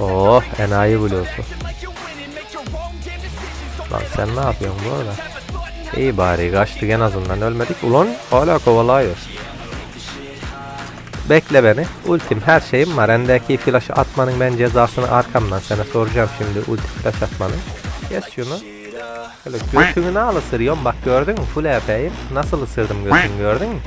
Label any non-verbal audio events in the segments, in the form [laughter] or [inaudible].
Oh enayi bloğusu. Lan sen ne yapıyorsun bu arada? İyi bari kaçtık en azından ölmedik. Ulan hala kovalıyor. Bekle beni. Ultim her şeyim var. Endeki flash atmanın ben cezasını arkamdan sana soracağım şimdi ulti flash atmanın. Geç şunu. Şöyle götünü ne al ısırıyorum bak gördün mü? Full HP'yim. Nasıl ısırdım götünü gördün mü?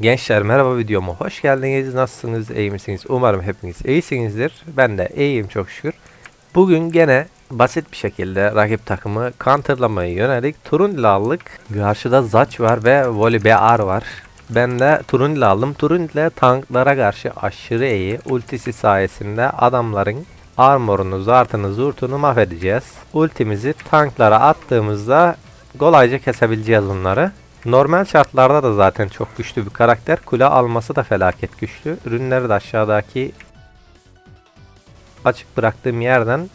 Gençler merhaba videoma hoş geldiniz. Nasılsınız? iyi misiniz? Umarım hepiniz iyisinizdir. Ben de iyiyim çok şükür. Bugün gene basit bir şekilde rakip takımı counterlamaya yönelik Turunli aldık. Karşıda Zaç var ve Voli BR var. Ben de Turunli aldım. Turunli tanklara karşı aşırı iyi. Ultisi sayesinde adamların armorunu, zartını, zurtunu mahvedeceğiz. Ultimizi tanklara attığımızda kolayca kesebileceğiz bunları. Normal şartlarda da zaten çok güçlü bir karakter. Kule alması da felaket güçlü. Ürünleri de aşağıdaki açık bıraktığım yerden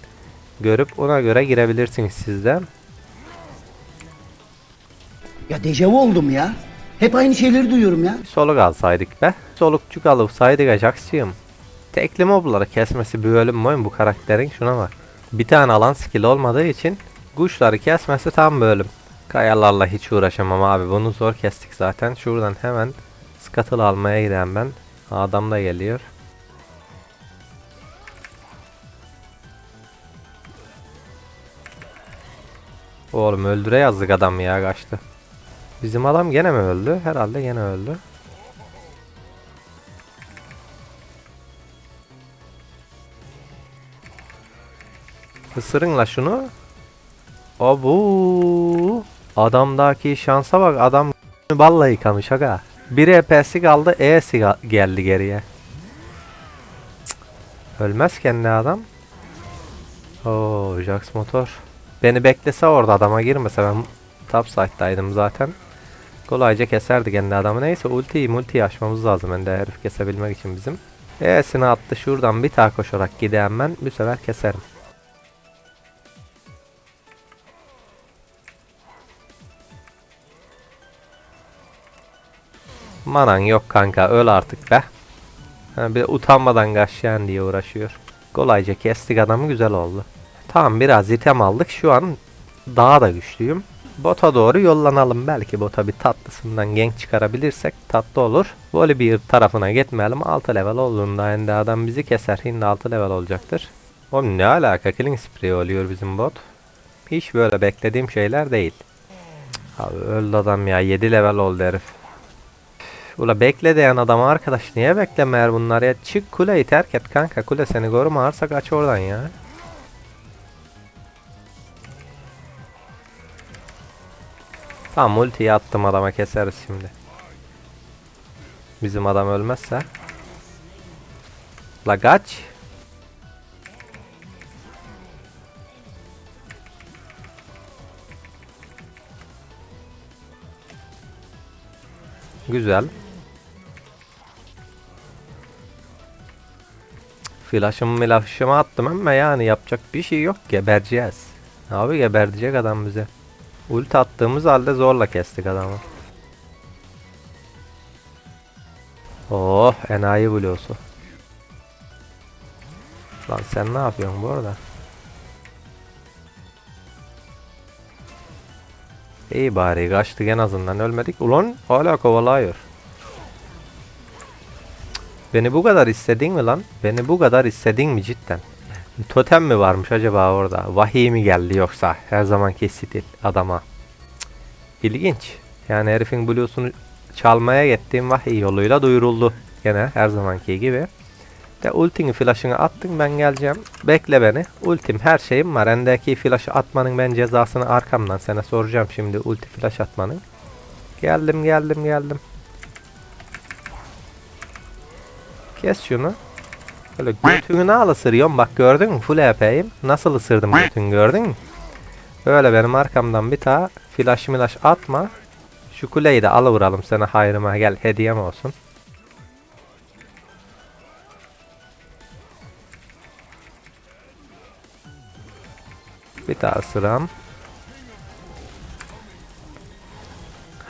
görüp ona göre girebilirsiniz siz de. Ya dejavu oldum ya. Hep aynı şeyleri duyuyorum ya. Bir soluk alsaydık be. Solukçuk alıp saydık ajaksiyum. Tekli mobları kesmesi bir bölüm mü bu karakterin şuna bak. Bir tane alan skill olmadığı için kuşları kesmesi tam bölüm. Kayalarla hiç uğraşamam abi bunu zor kestik zaten. Şuradan hemen scuttle almaya giden ben. Adam da geliyor. Oğlum öldüre yazdık adam ya kaçtı. Bizim adam gene mi öldü? Herhalde gene öldü. Isırın la şunu. Abu. Adamdaki şansa bak adam balla yıkamış aga. Bir EP'si kaldı E'si geldi geriye. Cık. Ölmez kendi adam. Oo Jax motor. Beni beklese orada adama girmese ben top side'daydım zaten. Kolayca keserdi kendi adamı. Neyse ultiyi multiyi açmamız lazım. Ben de herif kesebilmek için bizim. E'sini attı şuradan bir daha koşarak gideyim ben. Bu sefer keserim. Manan yok kanka öl artık be. Ha, bir utanmadan kaçayan diye uğraşıyor. Kolayca kestik adamı güzel oldu. Tamam biraz item aldık şu an daha da güçlüyüm. Bota doğru yollanalım belki bota bir tatlısından gank çıkarabilirsek tatlı olur. Böyle bir tarafına gitmeyelim 6 level olduğunda şimdi adam bizi keser şimdi 6 level olacaktır. Oğlum ne alaka killing spree oluyor bizim bot. Hiç böyle beklediğim şeyler değil. Abi öldü adam ya 7 level oldu herif. Ula bekle diyen adamı arkadaş niye beklemeyer bunlar ya? Çık kuleyi terk et kanka kule seni korumağırsa kaç oradan ya. Tamam ultiyi attım adama keseriz şimdi. Bizim adam ölmezse. La kaç. Güzel. Flash'ımı milash'ımı attım ama yani yapacak bir şey yok gebereceğiz. Abi gebertecek adam bize. Ulti attığımız halde zorla kestik adamı. Oh enayi bloğusu. Lan sen ne yapıyorsun bu arada? İyi bari kaçtık en azından ölmedik. Ulan hala kovalıyor. Beni bu kadar istedin mi lan? Beni bu kadar istedin mi cidden? Totem mi varmış acaba orada? Vahiy mi geldi yoksa? Her zamanki stil adama. Cık, İlginç. Yani herifin bluesunu çalmaya gittiğim vahiy yoluyla duyuruldu. Gene her zamanki gibi. De ultini flash'ını attın ben geleceğim. Bekle beni. Ultim her şeyim var. Endeki flash'ı atmanın ben cezasını arkamdan sana soracağım şimdi ulti flash atmanın. Geldim geldim geldim. Kes şunu. Böyle götünü ne al ısırıyorum bak gördün mü full HP'yim. Nasıl ısırdım götünü gördün mü? Böyle benim arkamdan bir daha flash milaş atma. Şu kuleyi de alıvuralım sana hayrıma gel hediyem olsun. Bir daha sıram.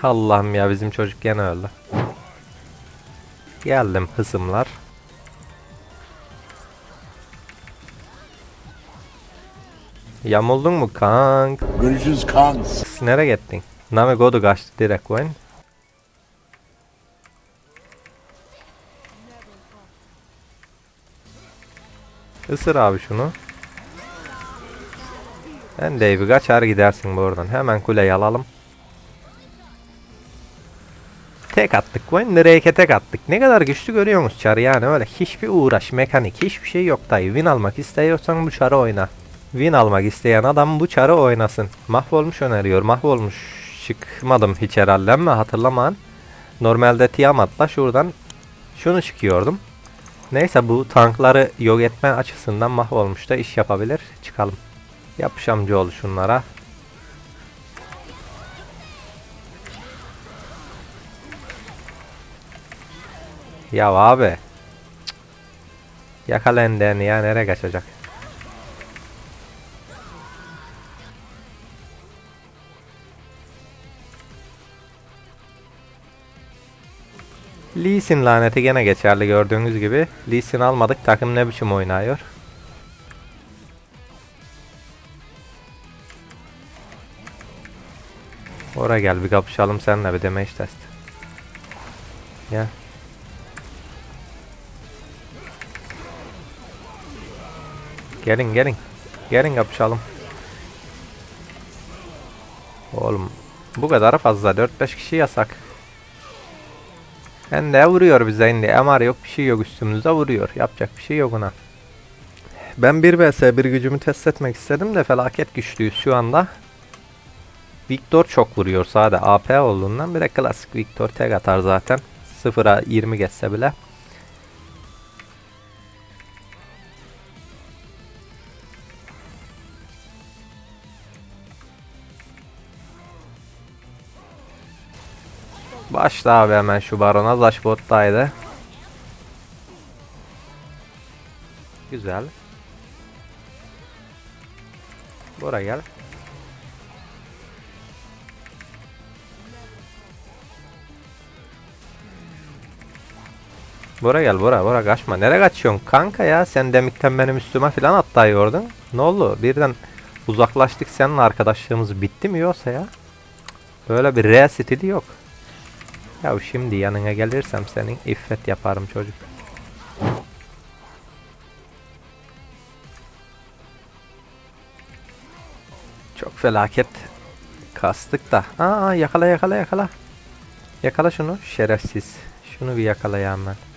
Allah'ım ya bizim çocuk gene öldü. Geldim hısımlar. Yamuldun mu kank? Görüşürüz kanks. Nereye gittin? Nami godu kaçtı direkt oyun. Isır abi şunu. Ben Dave'i kaçar gidersin buradan. Hemen kuleyi alalım. Tek attık. Drake'e tek attık. Ne kadar güçlü görüyorsunuz çarı yani öyle hiçbir uğraş, mekanik, hiçbir şey yok dayı. Win almak istiyorsan bu çarı oyna. Win almak isteyen adam bu çarı oynasın. Mahvolmuş öneriyor. Mahvolmuş çıkmadım hiç herhalde ama hatırlaman. Normalde Tiamat'la şuradan şunu çıkıyordum. Neyse bu tankları yok etme açısından mahvolmuş da iş yapabilir. Çıkalım. Yapış amcaoğlu şunlara. Ya abi. Cık. Yakala endeğini ya nereye kaçacak? Lee Sin laneti gene geçerli gördüğünüz gibi. Lee Sin almadık takım ne biçim oynuyor. Oraya gel bir kapışalım seninle bir damage test. Gel. Gelin gelin. Gelin kapışalım. Oğlum bu kadar fazla 4-5 kişi yasak. Hem de vuruyor bize indi. MR yok bir şey yok üstümüzde vuruyor. Yapacak bir şey yok ona. Ben 1 vs 1 gücümü test etmek istedim de felaket güçlüyüz şu anda. Victor çok vuruyor sade AP olduğundan bir de klasik Victor tek atar zaten. 0'a 20 geçse bile. Başla abi hemen şu barona. Zaş bottaydı. Güzel. Bora gel. Bora gel Bora Bora kaçma. Nereye kaçıyorsun kanka ya? Sen demikten benim üstüme falan atlayıyordun. Ne oldu? Birden uzaklaştık seninle arkadaşlığımız bitti mi yoksa ya? Böyle bir R stili yok. Ya şimdi yanına gelirsem senin iffet yaparım çocuk. Çok felaket kastık da. Aa yakala yakala yakala. Yakala şunu şerefsiz. Şunu bir yakalayayım ben.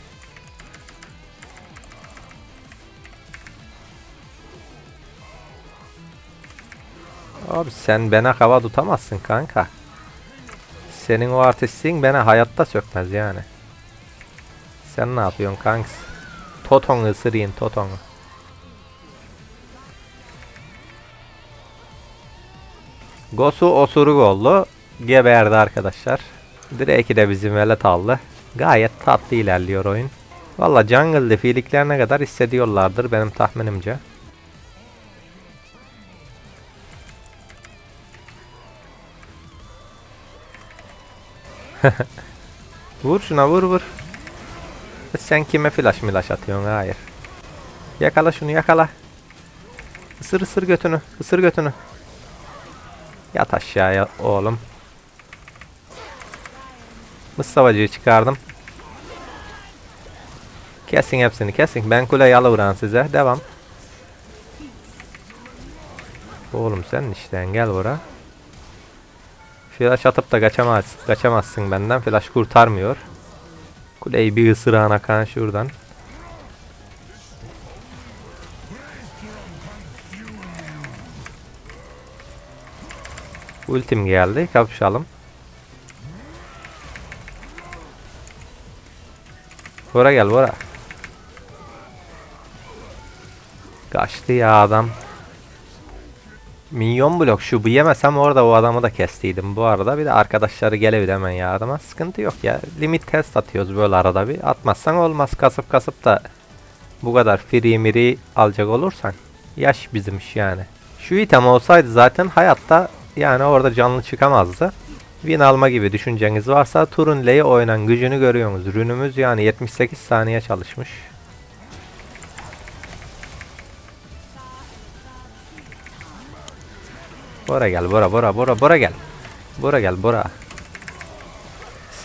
Abi sen bana hava tutamazsın kanka. Senin o artistliğin bana hayatta sökmez yani. Sen ne yapıyorsun kanks? Toton'u ısırayım Toton'u. Gosu osuruk oldu. Geberdi arkadaşlar. Drake'i de bizim velet aldı. Gayet tatlı ilerliyor oyun. Valla jungle'de fiiliklerine kadar hissediyorlardır benim tahminimce. [laughs] Vur şuna vur vur. Sen kime flash milaş atıyorsun? Hayır. Yakala şunu yakala. Isır ısır götünü. Isır götünü. Yat aşağıya oğlum. Mustafa'cıyı çıkardım. Kesin hepsini kesin. Ben kuleyi alıvran size. Devam. Oğlum sen işten gel bura. Flash atıp da kaçamaz, kaçamazsın benden. Flash kurtarmıyor. Kuleyi bir ısırağına kan şuradan. Ultim geldi. Kapışalım. Bora gel Bora. Kaçtı ya adam. Minyon blok şu bu yemesem orada o adamı da kestiydim bu arada. Bir de arkadaşları gelebilir hemen yardıma. Sıkıntı yok ya. Limit test atıyoruz böyle arada bir. Atmazsan olmaz. Kasıp kasıp da bu kadar free miri alacak olursan. Yaş bizim iş yani. Şu item olsaydı zaten hayatta yani orada canlı çıkamazdı. Win alma gibi düşünceniz varsa Turunle'yi oynan gücünü görüyorsunuz. Rünümüz yani 78 saniye çalışmış. Bora gel Bora Bora Bora Bora gel. Bora gel Bora.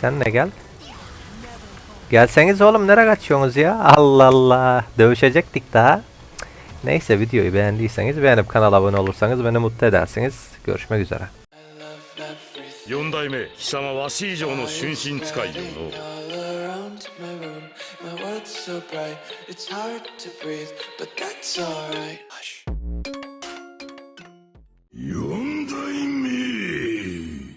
Sen de gel. Gelseniz oğlum nereye kaçıyorsunuz ya? Allah Allah. Dövüşecektik daha. Neyse videoyu beğendiyseniz beğenip kanala abone olursanız beni mutlu edersiniz. Görüşmek üzere. 四代目貴様わし以上の春心使いよの all around my room. My world's so bright, it's hard to breathe, but that's alright. You